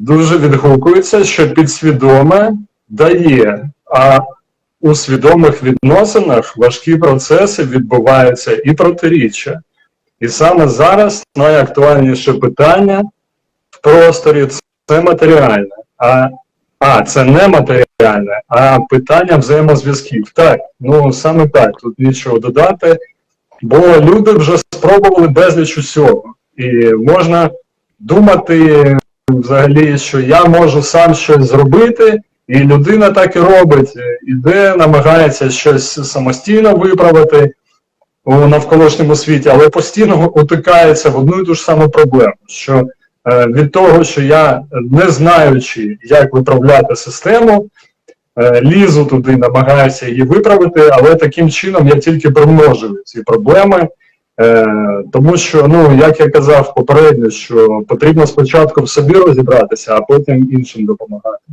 дуже відгукується, що підсвідоме дає, а у свідомих відносинах важкі процеси відбуваються і протиріччя. І саме зараз найактуальніше питання в просторі це матеріальне, а, а це не матеріальне, а питання взаємозв'язків. Так, ну саме так, тут нічого додати, бо люди вже спробували безліч усього. І можна думати взагалі, що я можу сам щось зробити, і людина так і робить, е, іде, намагається щось самостійно виправити у навколишньому світі, але постійно утикається в одну і ту ж саму проблему, що е, від того, що я, не знаючи, як виправляти систему, е, лізу туди, намагаюся її виправити, але таким чином я тільки примножую ці проблеми. Е, тому що, ну, як я казав попередньо, що потрібно спочатку в собі розібратися, а потім іншим допомагати.